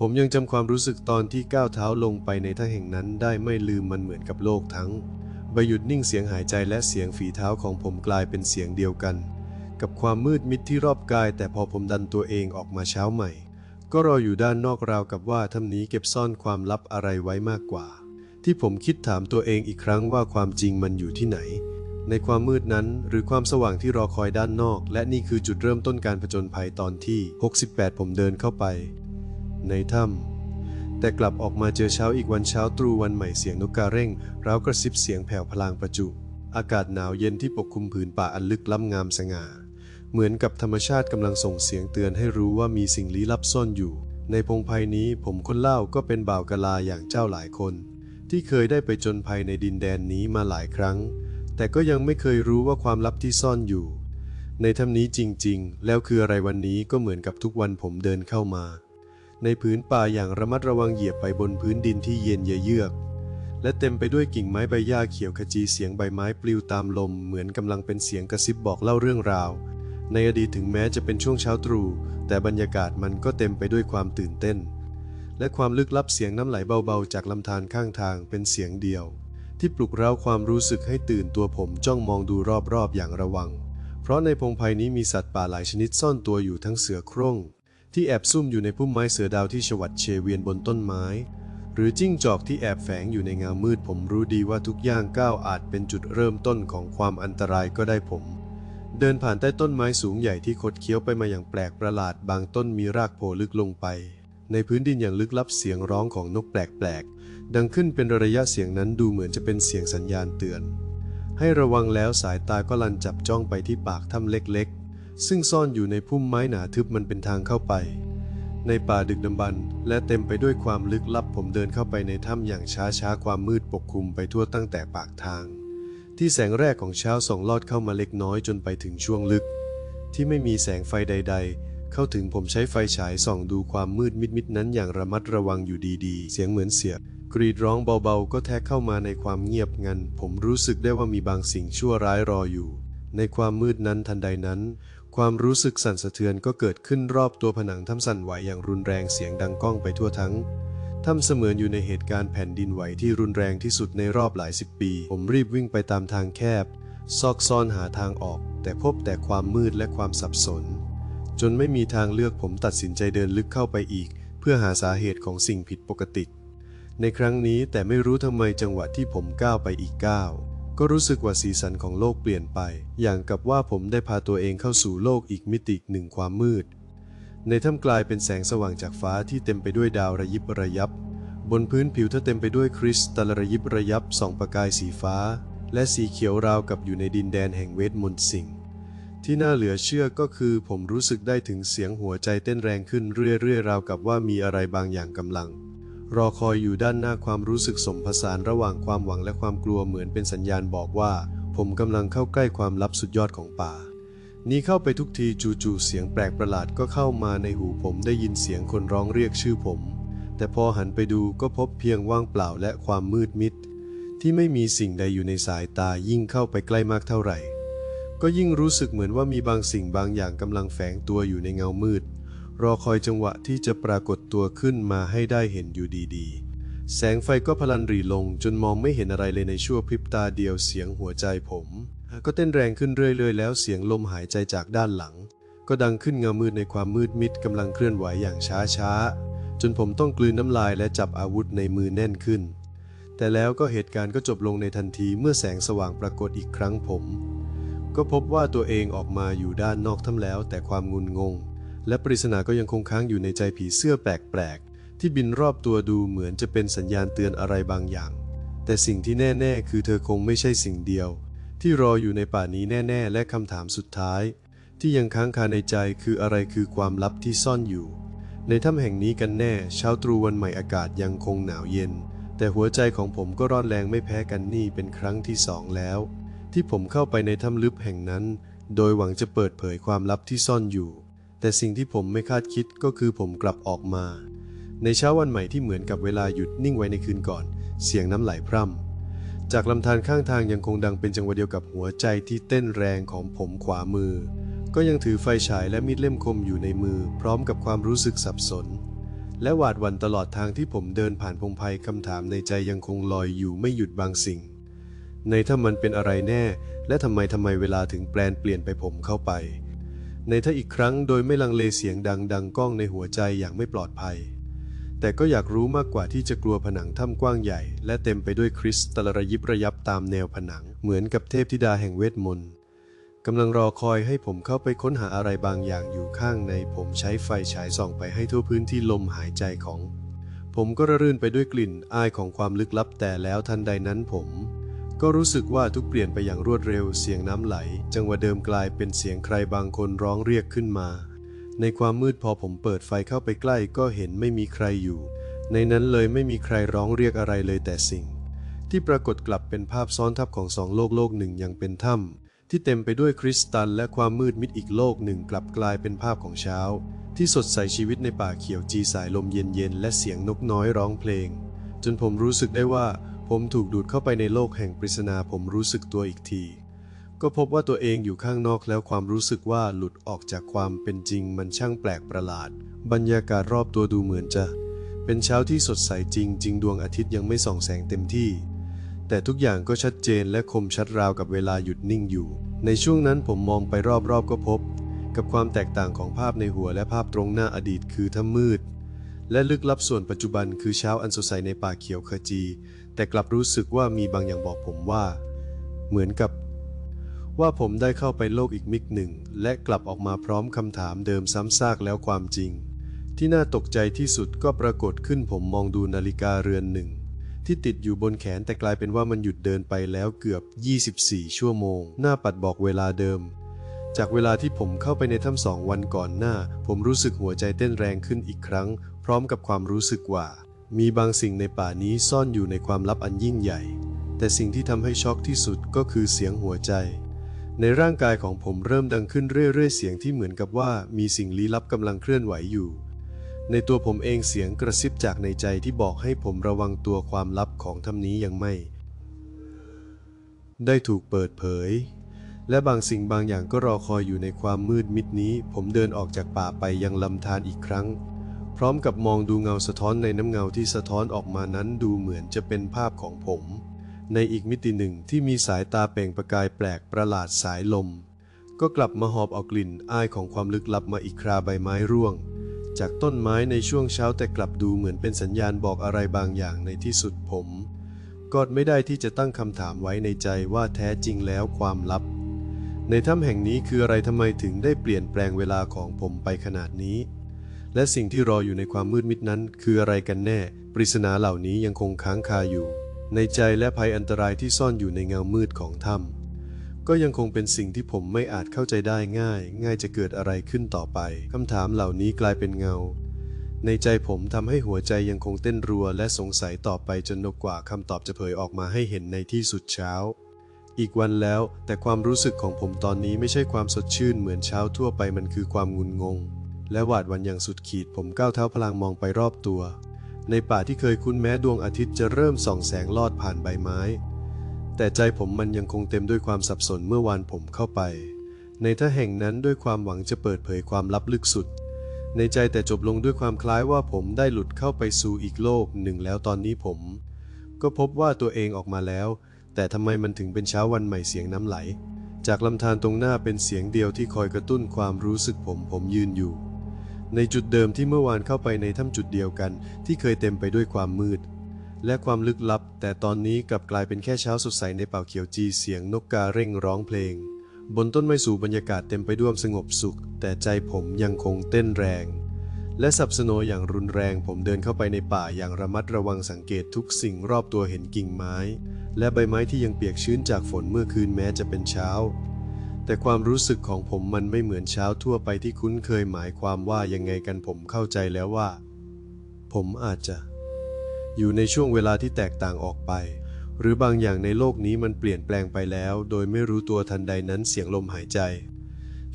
ผมยังจำความรู้สึกตอนที่ก้าวเท้าลงไปในท่าแห่งนั้นได้ไม่ลืมมันเหมือนกับโลกทั้งใบหยุดนิ่งเสียงหายใจและเสียงฝีเท้าของผมกลายเป็นเสียงเดียวกัน กับความมืดมิดที่รอบกาย แต่พอผมดันตัวเองออกมาเช้าใหม่ ก็รออยู่ด้านนอกราวกับว่าถ้ำนี้เก็บซ่อนความลับอะไรไว้มากกว่า ที่ผมคิดถามตัวเองอีกครั้งว่าความจริงมันอยู่ที่ไหน ในความมืดนั้นหรือความสว่างที่รอคอยด้านนอก และนี่คือจุดเริ่มต้นการผจญภัยตอนที่ 68 ผมเดินเข้าไป ในถ้ำแต่กลับออกมาเจอเช้าอีกวันเช้าตรู่วันใหม่เสียงนกกาเร่งร้าวกระซิบเสียงแผ่วพลางประจุ อากาศหนาวเย็นที่ปกคลุมผืนป่าอันลึกล้ำงามสง่า เหมือนกับธรรมชาติกำลังส่งเสียงเตือนให้รู้ว่ามีสิ่งลี้ลับซ่อนอยู่ ในพงไพ่นี้ผมคนเล่าก็เป็นบ่าวกะลาอย่างเจ้าหลายคน ที่เคยได้ไปจนภัยในดินแดนนี้มาหลายครั้ง แต่ก็ยังไม่เคยรู้ว่าความลับที่ซ่อนอยู่ในถ้ำนี้จริงๆ แล้วคืออะไรวันนี้ก็เหมือนกับทุกวันผมเดินเข้ามา ในพื้นป่าอย่างระมัดระวังเหยียบไปบนพื้นดินที่เย็นเยือก และเต็มไปด้วยกิ่งไม้ใบหญ้าเขียวขจีเสียงใบไม้ปลิวตามลมเหมือนกำลังเป็นเสียงกระซิบบอกเล่าเรื่องราว ในอดีตถึงแม้จะเป็นช่วงเช้าตรู่แต่บรรยากาศมันก็เต็มไปด้วยความตื่นเต้น และความลึกลับเสียงน้ำไหลเบาๆ จากลำธารข้างทางเป็นเสียงเดียว ที่ปลุกเร้าความรู้สึกให้ตื่นตัวผมจ้องมองดูรอบๆอย่างระวัง เพราะในพงไพ่นี้มีสัตว์ป่าหลายชนิดซ่อนตัวอยู่ทั้งเสือโคร่ง ที่แอบซุ่มอยู่ในพุ่มไม้เสือดาวที่ฉวัดเชเวียนบนต้นไม้ หรือจิ้งจอกที่แอบแฝงอยู่ในเงามืดผมรู้ดีว่าทุกย่างก้าวอาจเป็นจุดเริ่มต้นของความอันตรายก็ได้ผม เดินผ่านใต้ต้นไม้สูงใหญ่ที่คดเคี้ยวไปมาอย่างแปลกประหลาดบางต้นมีรากโผล่ลึกลงไป ในพื้นดินอย่างลึกลับเสียงร้องของนกแปลกๆดังขึ้นเป็นระยะเสียงนั้นดูเหมือนจะเป็นเสียงสัญญาณเตือน ให้ระวังแล้วสายตาก็ลันจับจ้องไปที่ปากถ้ำเล็กๆ ซึ่งซ่อนอยู่ในพุ่มไม้หนาทึบมันเป็นทางเข้าไป ในป่าดึกดำบรรพ์และเต็มไปด้วยความลึกลับผมเดินเข้าไปในถ้ำอย่างช้าๆความมืดปกคลุมไปทั่วตั้งแต่ปากทาง ที่แสงแรกของเช้าส่องลอดเข้ามาเล็กน้อยจนไปถึงช่วงลึก ที่ไม่มีแสงไฟใด ๆเข้าถึงผมใช้ไฟฉายส่องดูความมืดมิดๆนั้นอย่างระมัดระวังอยู่ดีๆ เสียงเหมือนเสียบ กรีดร้องเบาๆ ก็แทกเข้ามาในความเงียบงัน ผมรู้สึกได้ว่ามีบางสิ่งชั่วร้ายรออยู่ ในความมืดนั้นทันใดนั้น ความรู้สึกสั่นสะเทือนก็เกิดขึ้นรอบตัวผนังถ้ำสั่นไหวอย่างรุนแรงเสียงดังก้องไปทั่วทั้งถ้ำเสมือนอยู่ในเหตุการณ์แผ่นดินไหวที่รุนแรงที่สุดในรอบหลายสิบปี ผมรีบวิ่งไปตามทางแคบ ซอกซ่อนหาทางออก แต่พบแต่ความมืดและความสับสน จนไม่มีทางเลือกผมตัดสินใจเดินลึกเข้าไปอีก เพื่อหาสาเหตุของสิ่งผิดปกติ ในครั้งนี้แต่ไม่รู้ทำไมจังหวะที่ผมก้าวไปอีกก้าว ก็รู้สึกว่าสีสันของโลกเปลี่ยนไป อย่างกับว่าผมได้พาตัวเองเข้าสู่โลกอีกมิติหนึ่งความมืด ในถ้ำกลายเป็นแสงสว่างจากฟ้าที่เต็มไปด้วยดาวระยิบระยับ บนพื้นผิวเธอเต็มไปด้วยคริสตัลระยิบระยับส่องประกายสีฟ้า และสีเขียวราวกับอยู่ในดินแดนแห่งเวทมนต์สิงที่น่าเหลือเชื่อก็คือผมรู้สึกได้ถึงเสียงหัวใจเต้นแรงขึ้นเรื่อยๆราวกับว่ามีอะไรบางอย่างกำลัง รอคอยอยู่ด้านหน้าความรู้สึกสมผสานระหว่างความหวังและความกลัวเหมือนเป็นสัญญาณบอกว่า ผมกำลังเข้าใกล้ความลับสุดยอดของป่า นี้เข้าไปทุกทีจู่ๆเสียงแปลกประหลาดก็เข้ามาในหูผมได้ยินเสียงคนร้องเรียกชื่อผม แต่พอหันไปดูก็พบเพียงว่างเปล่าและความมืดมิด ที่ไม่มีสิ่งใดอยู่ในสายตายิ่งเข้าไปใกล้มากเท่าไหร่ ก็ยิ่งรู้สึกเหมือนว่ามีบางสิ่งบางอย่างกำลังแฝงตัวอยู่ในเงามืด รอคอยจังหวะที่จะปรากฏตัวขึ้นมาให้ได้เห็นอยู่ดีๆ แสงไฟก็พลันรีลงจนมองไม่เห็นอะไรเลยในชั่วพริบตาเดียวเสียงหัวใจผม ก็เต้นแรงขึ้นเรื่อยๆ แล้วเสียงลมหายใจจากด้านหลัง ก็ดังขึ้นเงามืดในความมืดมิดกำลังเคลื่อนไหวอย่างช้าๆ จนผมต้องกลืนน้ำลายและจับอาวุธในมือแน่นขึ้น แต่แล้วก็เหตุการณ์ก็จบลงในทันทีเมื่อแสงสว่างปรากฏอีกครั้งผม ก็พบว่าตัวเองออกมาอยู่ด้านนอกถ้ำแล้วแต่ความงุนงง และปริศนาก็ยังคงค้างอยู่ในใจผีเสื้อแปลกๆ ที่บินรอบตัวดูเหมือนจะเป็นสัญญาณเตือนอะไรบางอย่าง แต่สิ่งที่แน่ๆ คือเธอคงไม่ใช่สิ่งเดียว ที่รออยู่ในป่านี้แน่ๆ และคำถามสุดท้าย ที่ยังค้างคาในใจคืออะไรคือความลับที่ซ่อนอยู่ ในถ้ำแห่งนี้กันแน่ เช้าตรู่วันใหม่อากาศยังคงหนาวเย็น แต่หัวใจของผมก็ร้อนแรงไม่แพ้กันนี่เป็นครั้งที่สองแล้ว ที่ผมเข้าไปในถ้ำลึกแห่งนั้น โดยหวังจะเปิดเผยความลับที่ซ่อนอยู่ แต่สิ่งที่ผมไม่คาดคิดก็คือผมกลับออกมา ในเช้าวันใหม่ที่เหมือนกับเวลาหยุดนิ่งไว้ในคืนก่อน เสียงน้ำไหลพร่ำ จากลำธารข้างทางยังคงดังเป็นจังหวะเดียวกับหัวใจที่เต้นแรงของผมขวามือ ก็ยังถือไฟฉายและมีดเล่มคมอยู่ในมือ พร้อมกับความรู้สึกสับสน และหวาดหวั่นตลอดทางที่ผมเดินผ่านพงไพคำถามในใจยังคงลอยอยู่ไม่หยุดบางสิ่ง ในถ้ามันเป็นอะไรแน่ และทำไมทำไมเวลาถึงแปลนเปลี่ยนไปผมเข้าไป ในถ้าอีกครั้งโดยไม่ลังเลเสียงดังดังก้องในหัวใจอย่างไม่ปลอดภัย แต่ก็อยากรู้มากกว่าที่จะกลัวผนังถ้ำกว้างใหญ่ และเต็มไปด้วยคริสตัลระยิบระยับตามแนวผนัง เหมือนกับเทพธิดาแห่งเวทมนต์กำลังรอคอยให้ผมเข้าไปค้นหาอะไรบางอย่างอยู่ข้างใน ผมใช้ไฟฉายส่องไปให้ทั่วพื้นที่ลมหายใจของ ผมก็ระรื่นไปด้วยกลิ่นอายของความลึกลับแต่แล้วทันใดนั้นผม ก็รู้สึกว่าทุกเปลี่ยนไปอย่างรวดเร็วเสียงน้ำไหล จังหวะเดิมกลายเป็นเสียงใครบางคนร้องเรียกขึ้นมา ในความมืดพอผมเปิดไฟเข้าไปใกล้ก็เห็นไม่มีใครอยู่ ในนั้นเลยไม่มีใครร้องเรียกอะไรเลยแต่สิ่ง ที่ปรากฏกลับเป็นภาพซ้อนทับของสองโลกโลกหนึ่งยังเป็นถ้ำที่เต็มไปด้วยคริสตัลและความมืดมิดอีกโลกหนึ่งกลับกลายเป็นภาพของเช้า ที่สดใสชีวิตในป่าเขียวจีสายลมเย็นๆและเสียงนกน้อยร้องเพลง จนผมรู้สึกได้ว่า ผมถูกดูดเข้าไปในโลกแห่งปริศนาผมรู้สึกตัวอีกที ก็พบว่าตัวเองอยู่ข้างนอกแล้วความรู้สึกว่าหลุดออกจากความเป็นจริงมันช่างแปลกประหลาด บรรยากาศรอบตัวดูเหมือนจะ เป็นเช้าที่สดใสจริง จริงดวงอาทิตย์ยังไม่ส่องแสงเต็มที่ แต่ทุกอย่างก็ชัดเจนและคมชัดราวกับเวลาหยุดนิ่งอยู่ ในช่วงนั้นผมมองไปรอบๆก็พบ กับความแตกต่างของภาพในหัวและภาพตรงหน้าอดีตคือถ้ำมืด และลึกลับส่วนปัจจุบันคือเช้าอันสดใสในป่าเขียวขจี แต่กลับรู้สึกว่ามีบางอย่างบอกผมว่า เหมือนกับ ว่าผมได้เข้าไปโลกอีกมิกหนึ่ง และกลับออกมาพร้อมคำถามเดิมซ้ำซากแล้วความจริง ที่น่าตกใจที่สุดก็ปรากฏขึ้นผมมองดูนาฬิกาเรือนหนึ่ง ที่ติดอยู่บนแขนแต่กลายเป็นว่ามันหยุดเดินไปแล้วเกือบ 24 ชั่วโมง หน้าปัดบอกเวลาเดิม จากเวลาที่ผมเข้าไปในถ้ำสองวันก่อนหน้า ผมรู้สึกหัวใจเต้นแรงขึ้นอีกครั้ง พร้อมกับความรู้สึกว่า มีบางสิ่งในป่านี้ซ่อนอยู่ในความลับอันยิ่งใหญ่ แต่สิ่งที่ทำให้ช็อกที่สุดก็คือเสียงหัวใจ ในร่างกายของผมเริ่มดังขึ้นเรื่อยๆ เสียงที่เหมือนกับว่ามีสิ่งลี้ลับกำลังเคลื่อนไหวอยู่ ในตัวผมเองเสียงกระซิบจากในใจที่บอกให้ผมระวังตัวความลับของถ้ำนี้ยังไม่ ได้ถูกเปิดเผย และบางสิ่งบางอย่างก็รอคอยอยู่ในความมืดมิดนี้ ผมเดินออกจากป่าไปยังลำธารอีกครั้ง พร้อมกับมองดูเงาสะท้อนในน้ำเงาที่สะท้อนออกมานั้นดูเหมือนจะเป็นภาพของผม ในอีกมิติหนึ่งที่มีสายตาเปล่งประกายแปลกประหลาดสายลม ก็กลับมาหอบเอากลิ่นอายของความลึกลับมาอีกคราใบไม้ร่วง จากต้นไม้ในช่วงเช้าแต่กลับดูเหมือนเป็นสัญญาณบอกอะไรบางอย่างในที่สุดผมกอดไม่ได้ที่จะตั้งคำถามไว้ในใจว่าแท้จริงแล้วความลับ ในถ้ำแห่งนี้คืออะไรทำไมถึงได้เปลี่ยนแปลงเวลาของผมไปขนาดนี้ และสิ่งที่รออยู่ในความมืดมิดนั้น คืออะไรกันแน่ ปริศนาเหล่านี้ยังคงค้างคาอยู่ ในใจและภัยอันตรายที่ซ่อนอยู่ในเงามืดของถ้ำก็ยังคงเป็นสิ่งที่ผมไม่อาจเข้าใจได้ง่าย ง่ายจะเกิดอะไรขึ้นต่อไปคำถามเหล่านี้กลายเป็นเงา ในใจผมทำให้หัวใจยังคงเต้นรัว และสงสัยต่อไปจนนกกว่าคำตอบจะเผยออกมาให้เห็นในที่สุดเช้าอีกวันแล้วแต่ความรู้สึกของผมตอนนี้ไม่ใช่ความสดชื่นเหมือนเช้าทั่วไปมันคือความงุนงง และหวาดวันอย่างสุดขีดผมก้าวเท้าพลางมองไปรอบตัว ในป่าที่เคยคุ้นแม้ดวงอาทิตย์จะเริ่มส่องแสงลอดผ่านใบไม้ แต่ใจผมมันยังคงเต็มด้วยความสับสนเมื่อวานผมเข้าไป ในท่าแห่งนั้นด้วยความหวังจะเปิดเผยความลับลึกสุด ในใจแต่จบลงด้วยความคล้ายว่าผมได้หลุดเข้าไปสู่อีกโลกหนึ่งแล้วตอนนี้ผม ก็พบว่าตัวเองออกมาแล้ว แต่ทำไมมันถึงเป็นเช้าวันใหม่เสียงน้ำไหล จากลำธารตรงหน้าเป็นเสียงเดียวที่คอยกระตุ้นความรู้สึกผมผมยืนอยู่ ในจุดเดิมที่เมื่อวานเข้าไปในถ้ำจุดเดียวกันที่เคยเต็มไปด้วยความมืด และความลึกลับ แต่ตอนนี้กลับกลายเป็นแค่เช้าสดใสในป่าเขียวจีเสียงนกกาเร่งร้องเพลง บนต้นไม้สูงบรรยากาศเต็มไปด้วยสงบสุข แต่ใจผมยังคงเต้นแรง และสับสนอย่างรุนแรงผมเดินเข้าไปในป่าอย่างระมัดระวังสังเกตทุกสิ่งรอบตัวเห็นกิ่งไม้ และใบไม้ที่ยังเปียกชื้นจากฝนเมื่อคืนแม้จะเป็นเช้า แต่ความรู้สึกของผมมันไม่เหมือนเช้าทั่วไปที่คุ้นเคยหมายความว่ายังไงกันผมเข้าใจแล้วว่า ผมอาจจะ อยู่ในช่วงเวลาที่แตกต่างออกไป หรือบางอย่างในโลกนี้มันเปลี่ยนแปลงไปแล้ว โดยไม่รู้ตัวทันใดนั้นเสียงลมหายใจ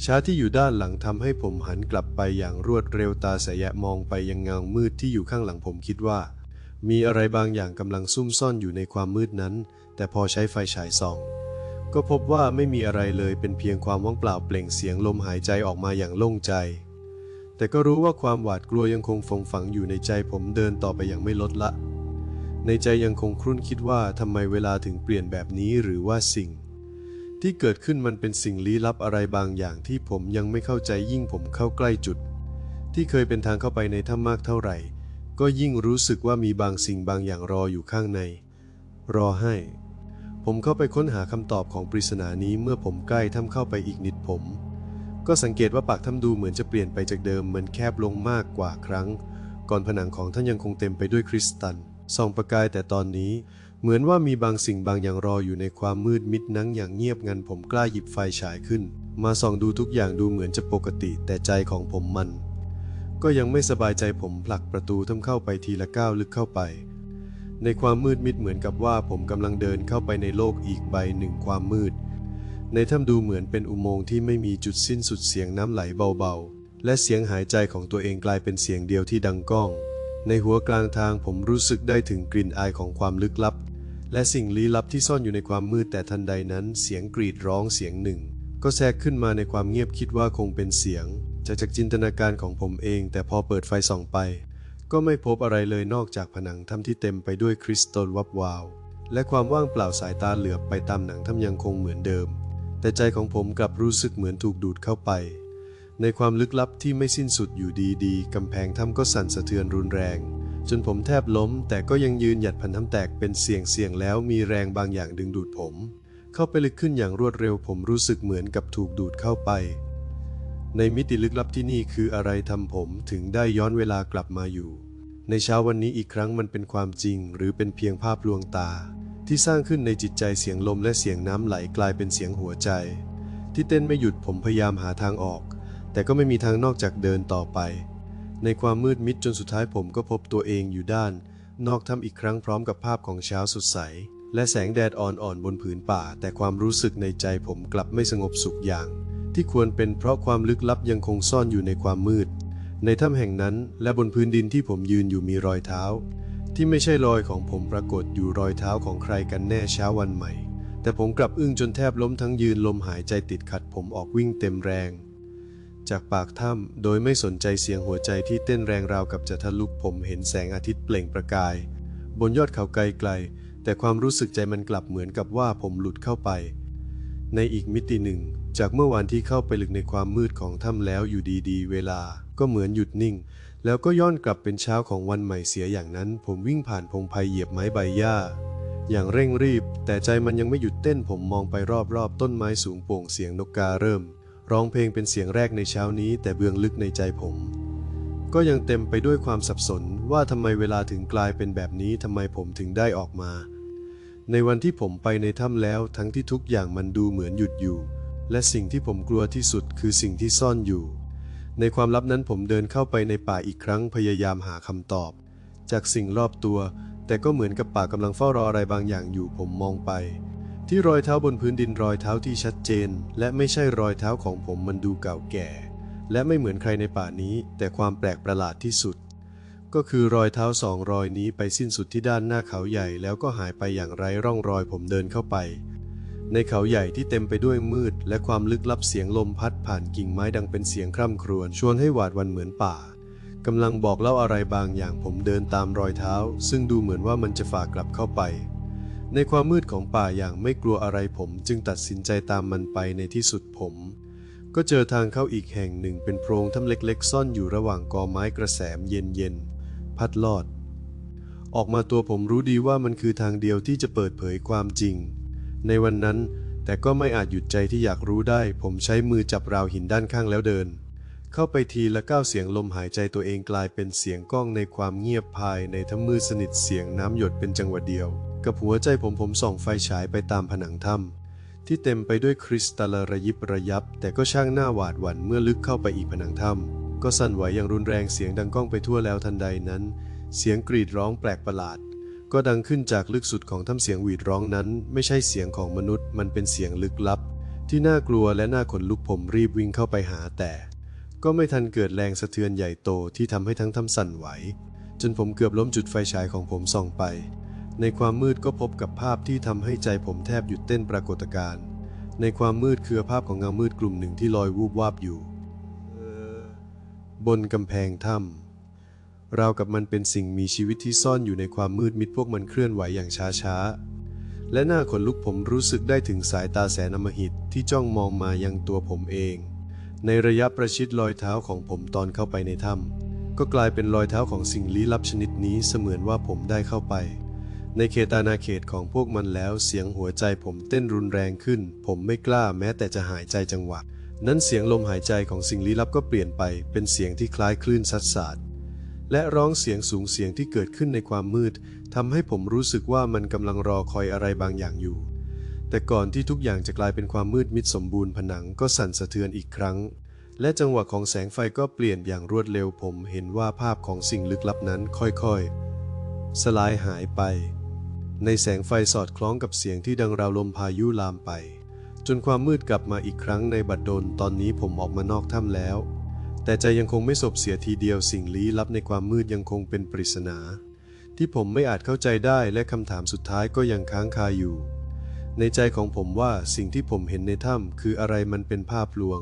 ช้าที่อยู่ด้านหลังทำให้ผมหันกลับไปอย่างรวดเร็วตาสยะมองไปยังเงามืดที่อยู่ข้างหลังผมคิดว่า มีอะไรบางอย่างกำลังซุ่มซ่อนอยู่ในความมืดนั้น แต่พอใช้ไฟฉายส่อง ก็พบว่าไม่มีอะไรเลยเป็นเพียงความว่างเปล่าเปล่งเสียงลมหายใจออกมาอย่างโล่งใจ แต่ก็รู้ว่าความหวาดกลัวยังคงฝังฝังอยู่ในใจผมเดินต่อไปอย่างไม่ลดละ ในใจยังคงครุ่นคิดว่าทำไมเวลาถึงเปลี่ยนแบบนี้หรือว่าสิ่ง ที่เกิดขึ้นมันเป็นสิ่งลี้ลับอะไรบางอย่างที่ผมยังไม่เข้าใจยิ่งผมเข้าใกล้จุด ที่เคยเป็นทางเข้าไปในถ้ำมากเท่าไหร่ ก็ยิ่งรู้สึกว่ามีบางสิ่งบางอย่างรออยู่ข้างใน รอให้ ผมเข้าไปค้นหาคำตอบของปริศนานี้เมื่อผมใกล้ถ้ำเข้าไปอีกนิดผม ก็สังเกตว่าปากถ้ำดูเหมือนจะเปลี่ยนไปจากเดิมเหมือนแคบลงมากกว่าครั้ง ก่อนผนังของท่านยังคงเต็มไปด้วยคริสตัลส่องประกายแต่ตอนนี้ เหมือนว่ามีบางสิ่งบางอย่างรออยู่ในความมืดมิดนั้นอย่างเงียบงันผมกล้าหยิบไฟฉายขึ้น มาส่องดูทุกอย่างดูเหมือนจะปกติแต่ใจของผมมัน ก็ยังไม่สบายใจผมผลักประตูทํเข้าไปทีละก้าวลึกเข้าไป ในความมืดมิดเหมือนกับว่าผมกำลังเดินเข้าไปในโลกอีกใบหนึ่งความมืด ในถ้ำดูเหมือนเป็นอุโมงค์ที่ไม่มีจุดสิ้นสุดเสียงน้ำไหลเบาๆ และเสียงหายใจของตัวเองกลายเป็นเสียงเดียวที่ดังก้อง ในหัวกลางทางผมรู้สึกได้ถึงกลิ่นอายของความลึกลับ และสิ่งลี้ลับที่ซ่อนอยู่ในความมืดแต่ทันใดนั้น เสียงกรีดร้องเสียงหนึ่ง ก็แทรกขึ้นมาในความเงียบคิดว่าคงเป็นเสียงจากจากจินตนาการของผมเอง แต่พอเปิดไฟส่องไป ก็ไม่พบอะไรเลยนอกจากผนังถ้ำที่เต็มไปด้วยคริสตัลวับวาว และความว่างเปล่าสายตาเหลือบไปตามหนังถ้ำยังคงเหมือนเดิม แต่ใจของผมกลับรู้สึกเหมือนถูกดูดเข้าไป ในความลึกลับที่ไม่สิ้นสุดอยู่ดีๆกำแพงถ้ำก็สั่นสะเทือนรุนแรง จนผมแทบล้ม แต่ก็ยังยืนหยัดพันถ้ำแตกเป็นเสียงเสียงแล้วมีแรงบางอย่างดึงดูดผม เข้าไปลึกขึ้นอย่างรวดเร็วผมรู้สึกเหมือนกับถูกดูดเข้าไป ในมิติลึกลับที่นี่คืออะไรทำผมถึงได้ย้อนเวลากลับมาอยู่ ในเช้าวันนี้อีกครั้งมันเป็นความจริง หรือเป็นเพียงภาพลวงตา ที่สร้างขึ้นในจิตใจเสียงลมและเสียงน้ำไหลกลายเป็นเสียงหัวใจ ที่เต้นไม่หยุดผมพยายามหาทางออก แต่ก็ไม่มีทางนอกจากเดินต่อไป ในความมืดมิดจนสุดท้ายผมก็พบตัวเองอยู่ด้าน นอกถ้ำอีกครั้งพร้อมกับภาพของเช้าสดใส และแสงแดดอ่อนๆบนผืนป่า แต่ความรู้สึกในใจผมกลับไม่สงบสุขอย่าง ที่ควรเป็นเพราะความลึกลับยังคงซ่อนอยู่ในความมืด ในถ้ำแห่งนั้นและบนพื้นดินที่ผมยืนอยู่มีรอยเท้า ที่ไม่ใช่รอยของผมปรากฏอยู่รอยเท้าของใครกันแน่เช้าวันใหม่ แต่ผมกลับอึ้งจนแทบล้มทั้งยืนลมหายใจติดขัดผมออกวิ่งเต็มแรง จากปากถ้ำโดยไม่สนใจเสียงหัวใจที่เต้นแรงราวกับจะทะลุผมเห็นแสงอาทิตย์เปล่งประกาย บนยอดเขาไกลๆ แต่ความรู้สึกใจมันกลับเหมือนกับว่าผมหลุดเข้าไป ในอีกมิติหนึ่ง จากเมื่อวานที่เข้าไปลึกในความมืดของถ้ำแล้วอยู่ดีๆ เวลา ก็เหมือนหยุดนิ่ง แล้วก็ย้อนกลับเป็นเช้าของวันใหม่เสียอย่างนั้น ผมวิ่งผ่านพงไพเหยียบไม้ใบหญ้า อย่างเร่งรีบ แต่ใจมันยังไม่หยุดเต้นผมมองไปรอบๆ ต้นไม้สูงโปร่งเสียงนกกาเริ่ม ร้องเพลงเป็นเสียงแรกในเช้านี้ แต่เบื้องลึกในใจผมก็ยังเต็มไปด้วยความสับสนว่าทำไมเวลาถึงกลายเป็นแบบนี้ทำไมผมถึงได้ออกมา ในวันที่ผมไปในถ้ำแล้วทั้งที่ทุกอย่างมันดูเหมือนหยุดอยู่ และสิ่งที่ผมกลัวที่สุดคือสิ่งที่ซ่อนอยู่ ในความลับนั้นผมเดินเข้าไปในป่าอีกครั้งพยายามหาคำตอบ จากสิ่งรอบตัว แต่ก็เหมือนกับป่ากำลังเฝ้ารออะไรบางอย่างอยู่ผมมองไป ที่รอยเท้าบนพื้นดินรอยเท้าที่ชัดเจน และไม่ใช่รอยเท้าของผมมันดูเก่าแก่ และไม่เหมือนใครในป่านี้ แต่ความแปลกประหลาดที่สุด ก็คือรอยเท้าสองรอยนี้ไปสิ้นสุดที่ด้านหน้าเขาใหญ่แล้วก็หายไปอย่างไร้ร่องรอยผมเดินเข้าไป ในเขาใหญ่ที่เต็มไปด้วยมืด และความลึกลับเสียงลมพัดผ่านกิ่งไม้ดังเป็นเสียงคร่ำครวญชวนให้หวาดวันเหมือนป่ากำลังบอกเล่าอะไรบางอย่างผมเดินตามรอยเท้า ซึ่งดูเหมือนว่ามันจะฝากกลับเข้าไป ในความมืดของป่าอย่างไม่กลัวอะไรผมจึงตัดสินใจตามมันไปในที่สุดผม ก็เจอทางเข้าอีกแห่งหนึ่งเป็นโพรงถ้ำเล็กๆ ซ่อนอยู่ระหว่างกอไม้กระแสมเย็นๆ พัดลอด ออกมาตัวผมรู้ดีว่ามันคือทางเดียวที่จะเปิดเผยความจริง ในวันนั้นแต่ก็ไม่อาจหยุดใจที่อยากรู้ได้ ผมใช้มือจับราวหินด้านข้างแล้วเดิน เข้าไปทีละก้าวเสียงลมหายใจตัวเองกลายเป็นเสียงก้องในความเงียบภายในทั้งมืดสนิทเสียงน้ำหยดเป็นจังหวะเดียว กับหัวใจผมผมส่องไฟฉายไปตามผนังถ้ำที่เต็มไปด้วยคริสตัลระยิบระยับ แต่ก็ช่างหน้าหวาดหวั่นเมื่อลึกเข้าไปอีกผนังถ้ำ ก็สั่นไหวอย่างรุนแรงเสียงดังก้องไปทั่วแล้วทันใดนั้น เสียงกรีดร้องแปลกประหลาด ก็ดังขึ้นจากลึกสุดของถ้ำเสียงหวีดร้องนั้น ไม่ใช่เสียงของมนุษย์ มันเป็นเสียงลึกลับ ที่น่ากลัวและน่าขนลุกผมรีบวิ่งเข้าไปหาแต่ ก็ไม่ทันเกิดแรงสะเทือนใหญ่โตที่ทำให้ทั้งถ้ำสั่นไหว จนผมเกือบล้มจุดไฟฉายของผมส่องไป ในความมืดก็พบกับภาพที่ทำให้ใจผมแทบหยุดเต้นปรากฏการณ์ในความมืดคือภาพของเงามืดกลุ่มหนึ่งที่ลอยวูบวาบอยู่ บนกำแพงถ้ำราวกับมันเป็นสิ่งมีชีวิตที่ซ่อนอยู่ในความมืดมิดพวกมันเคลื่อนไหวอย่างช้าๆ และหน้าขนลุกผมรู้สึกได้ถึงสายตาแสนอมหิตที่จ้องมองมายังตัวผมเอง ในระยะประชิดรอยเท้าของผมตอนเข้าไปในถ้ำก็กลายเป็นรอยเท้าของสิ่งลี้ลับชนิดนี้เสมือนว่าผมได้เข้าไปในเขตอาณาเขตของพวกมันแล้วเสียงหัวใจผมเต้นรุนแรงขึ้น ผมไม่กล้าแม้แต่จะหายใจจังหวะ นั้นเสียงลมหายใจของสิ่งลี้ลับก็เปลี่ยนไปเป็นเสียงที่คล้ายคลื่นซัดสาดและร้องเสียงสูงเสียงที่เกิดขึ้นในความมืดทำให้ผมรู้สึกว่ามันกำลังรอคอยอะไรบางอย่างอยู่ แต่ก่อนที่ทุกอย่างจะกลายเป็นความมืดมิดสมบูรณ์ผนังก็สั่นสะเทือนอีกครั้ง และจังหวะของแสงไฟก็เปลี่ยนอย่างรวดเร็วผมเห็นว่าภาพของสิ่งลึกลับนั้นค่อยๆ สลายหายไป ในแสงไฟสอดคล้องกับเสียงที่ดังราวลมพายุลามไป จนความมืดกลับมาอีกครั้งในบัดดลตอนนี้ผมออกมานอกถ้ำแล้ว แต่ใจยังคงไม่สบเสียทีเดียวสิ่งลี้ลับในความมืดยังคงเป็นปริศนา ที่ผมไม่อาจเข้าใจได้และคำถามสุดท้ายก็ยังค้างคาอยู่ ในใจของผมว่าสิ่งที่ผมเห็นในถ้ำคืออะไรมันเป็นภาพลวง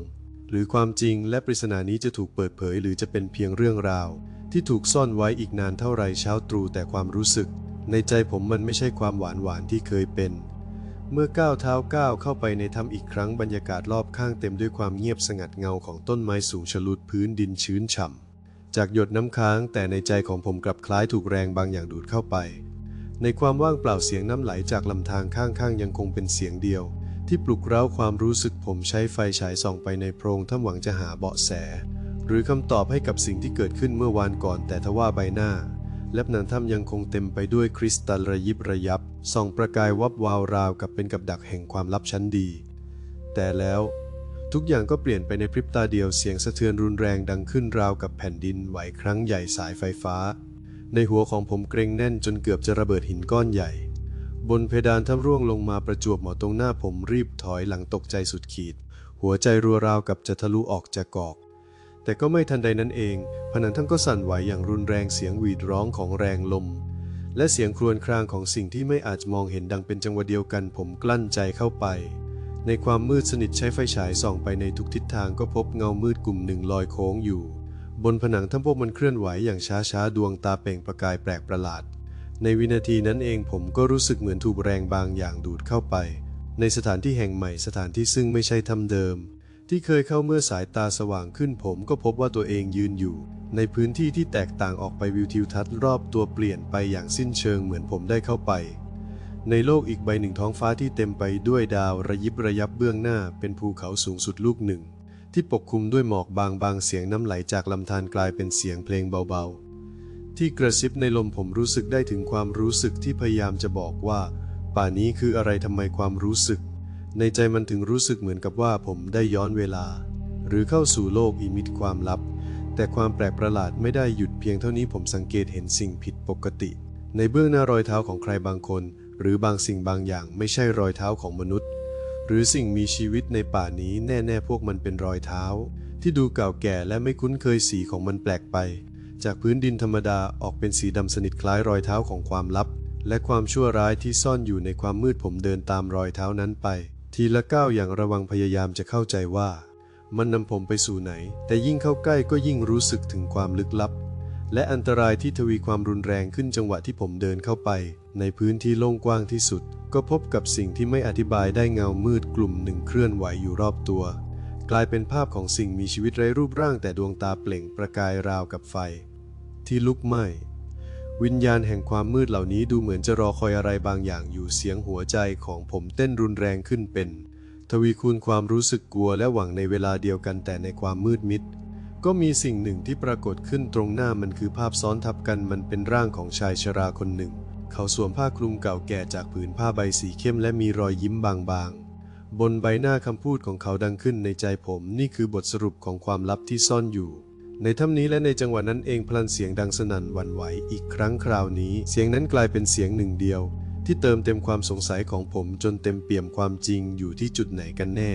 หรือความจริงและปริศนานี้จะถูกเปิดเผย หรือจะเป็นเพียงเรื่องราว ที่ถูกซ่อนไว้อีกนานเท่าไรเช้าตรู่แต่ความรู้สึก ในใจผมมันไม่ใช่ความหวานหวานที่เคยเป็น เมื่อก้าวเท้าก้าวเข้าไปในถ้ำอีกครั้งบรรยากาศรอบข้างเต็มด้วยความเงียบสงัดเงาของต้นไม้สูงชลุดพื้นดินชื้นฉ่ำจากหยดน้ำค้างแต่ในใจของผมกลับคล้ายถูกแรงบางอย่างดูดเข้าไป ในความว่างเปล่าเสียงน้ำไหลจากลำธารข้างๆ ยังคงเป็นเสียงเดียว ที่ปลุกเร้าความรู้สึกผมใช้ไฟฉายส่องไปในโพรงถ้ำหวังจะหาเบาะแส หรือคำตอบให้กับสิ่งที่เกิดขึ้นเมื่อวานก่อนแต่ทว่าใบหน้า และนันถ้ำยังคงเต็มไปด้วยคริสตัลระยิบระยับ ส่องประกายวับวาวราวกับเป็นกับดักแห่งความลับชั้นดี แต่แล้วทุกอย่างก็เปลี่ยนไปในพริบตาเดียวเสียงสะเทือนรุนแรงดังขึ้นราวกับแผ่นดินไหวครั้งใหญ่สายไฟฟ้า ในหัวของผมเกรงแน่นจนเกือบจะระเบิดหินก้อนใหญ่ บนเพดานถ้ำร่วงลงมาประจวบเหมาะตรงหน้าผมรีบถอยหลังตกใจสุดขีด หัวใจรัวราวกับจะทะลุออกจากกอก แต่ก็ไม่ทันใดนั้นเอง ผนังถ้ำก็สั่นไหวอย่างรุนแรงเสียงหวีดร้องของแรงลม และเสียงครวญครางของสิ่งที่ไม่อาจมองเห็นดังเป็นจังหวะเดียวกันผมกลั้นใจเข้าไป ในความมืดสนิทใช้ไฟฉายส่องไปในทุกทิศทางก็พบเงามืดกลุ่มหนึ่งลอยโค้งอยู่ บนผนังถ้ำพวกมันเคลื่อนไหวอย่างช้าๆดวงตาเปล่งประกายแปลกประหลาด ในวินาทีนั้นเองผมก็รู้สึกเหมือนถูกแรงบางอย่างดูดเข้าไป ในสถานที่แห่งใหม่สถานที่ซึ่งไม่ใช่ถ้ำเดิม ที่เคยเข้าเมื่อสายตาสว่างขึ้นผมก็พบว่าตัวเองยืนอยู่ ในพื้นที่ที่แตกต่างออกไปวิวทิวทัศน์รอบตัวเปลี่ยนไปอย่างสิ้นเชิงเหมือนผมได้เข้าไป ในโลกอีกใบหนึ่งท้องฟ้าที่เต็มไปด้วยดาวระยิบระยับเบื้องหน้า เป็นภูเขาสูงสุดลูกหนึ่ง ที่ปกคลุมด้วยหมอกบางบางเสียงน้ำไหลจากลำธารกลายเป็นเสียงเพลงเบาๆ ที่กระซิบในลมผมรู้สึกได้ถึงความรู้สึกที่พยายามจะบอกว่า ป่านี้คืออะไรทำไมความรู้สึก ในใจมันถึงรู้สึกเหมือนกับว่าผมได้ย้อนเวลา หรือเข้าสู่โลกอีมิตความลับ แต่ความแปลกประหลาดไม่ได้หยุดเพียงเท่านี้ผมสังเกตเห็นสิ่งผิดปกติ ในเบื้องหน้ารอยเท้าของใครบางคน หรือบางสิ่งบางอย่างไม่ใช่รอยเท้าของมนุษย์ หรือสิ่งมีชีวิตในป่านี้แน่ๆพวกมันเป็นรอยเท้า ที่ดูเก่าแก่และไม่คุ้นเคยสีของมันแปลกไป จากพื้นดินธรรมดาออกเป็นสีดำสนิทคล้ายรอยเท้าของความลับ และความชั่วร้ายที่ซ่อนอยู่ในความมืดผมเดินตามรอยเท้านั้นไป ทีละก้าวอย่างระวังพยายามจะเข้าใจว่า มันนำผมไปสู่ไหน แต่ยิ่งเข้าใกล้ก็ยิ่งรู้สึกถึงความลึกลับ และอันตรายที่ทวีความรุนแรงขึ้นจังหวะที่ผมเดินเข้าไป ในพื้นที่โล่งกว้างที่สุด ก็พบกับสิ่งที่ไม่อธิบายได้เงามืดกลุ่มหนึ่งเคลื่อนไหวอยู่รอบตัว กลายเป็นภาพของสิ่งมีชีวิตไร้รูปร่างแต่ดวงตาเปล่งประกายราวกับไฟ ที่ลุกไหม้ วิญญาณแห่งความมืดเหล่านี้ดูเหมือนจะรอคอยอะไรบางอย่างอยู่เสียงหัวใจของผมเต้นรุนแรงขึ้นเป็น ทวีคูณความรู้สึกกลัวและหวังในเวลาเดียวกันแต่ในความมืดมิด ก็มีสิ่งหนึ่งที่ปรากฏขึ้นตรงหน้ามันคือภาพซ้อนทับกันมันเป็นร่างของชายชราคนหนึ่ง เขาสวมผ้าคลุมเก่าแก่จากผืนผ้าใบสีเข้มและมีรอยยิ้มบางๆ บนใบหน้าคำพูดของเขาดังขึ้นในใจผมนี่คือบทสรุปของความลับที่ซ่อนอยู่ ในถ้ำนี้และในจังหวะนั้นเองพลันเสียงดังสนั่นหวั่นไหวอีกครั้งคราวนี้ เสียงนั้นกลายเป็นเสียงหนึ่งเดียว ที่เติมเต็มความสงสัยของผมจนเต็มเปี่ยมความจริงอยู่ที่จุดไหนกันแน่